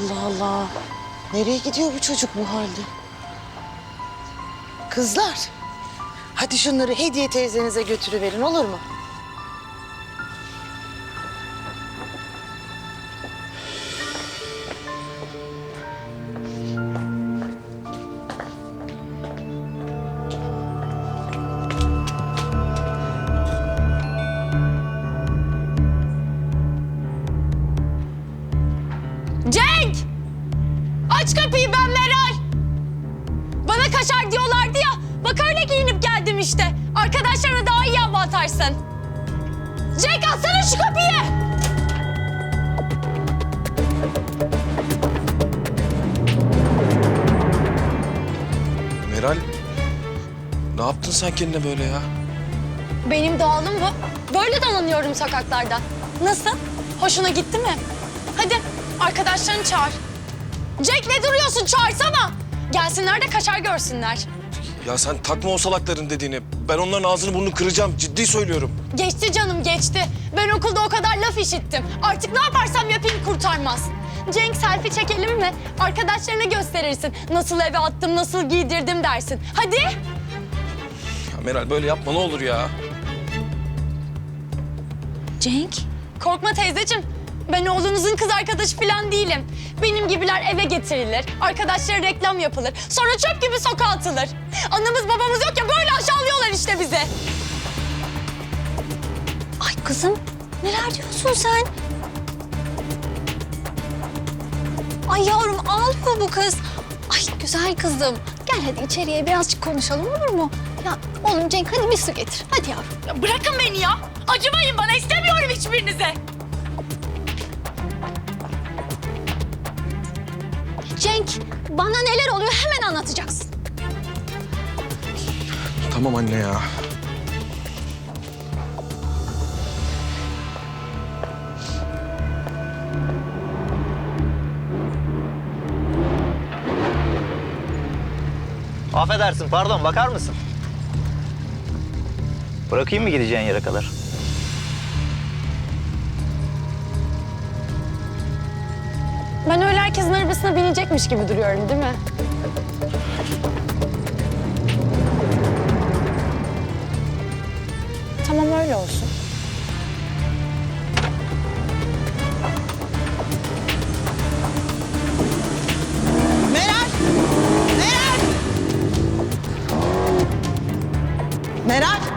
Allah Allah. Nereye gidiyor bu çocuk bu halde? Kızlar. Hadi şunları hediye teyzenize götürüverin olur mu? Cenk! Aç kapıyı ben Meral. Bana kaçar diyorlardı ya. Bak öyle giyinip geldim işte. Arkadaşlarına daha iyi hava atarsın. Cenk açsana şu kapıyı. Meral, ne yaptın sen kendine böyle ya? Benim doğalım bu. Böyle dolanıyorum sokaklarda. Nasıl? Hoşuna gitti mi? Hadi arkadaşlarını çağır. Cenk ne duruyorsun? Çağırsana. Gelsinler de kaçar görsünler. Ya sen takma o salakların dediğini. Ben onların ağzını burnunu kıracağım. Ciddi söylüyorum. Geçti canım geçti. Ben okulda o kadar laf işittim. Artık ne yaparsam yapayım kurtarmaz. Cenk selfie çekelim mi? Arkadaşlarına gösterirsin. Nasıl eve attım, nasıl giydirdim dersin. Hadi. Ya Meral böyle yapma ne olur ya. Cenk. Korkma teyzeciğim. Ben oğlunuzun kız arkadaşı falan değilim. Benim gibiler eve getirilir. Arkadaşlara reklam yapılır. Sonra çöp gibi sokağa atılır. Anamız babamız yok ya böyle aşağılıyorlar işte bizi. Ay kızım neler diyorsun sen? Ay yavrum ağlıyor bu kız. Ay güzel kızım. Gel hadi içeriye birazcık konuşalım olur mu? Ya oğlum Cenk hadi bir su getir. Hadi yavrum. bırakın beni ya. Acımayın bana istemiyorum hiçbirinize. Bana neler oluyor hemen anlatacaksın. Tamam anne ya. Affedersin pardon bakar mısın? Bırakayım mı gideceğin yere kadar? herkesin arabasına binecekmiş gibi duruyorum değil mi? Tamam öyle olsun. Meral! Meral! Meral!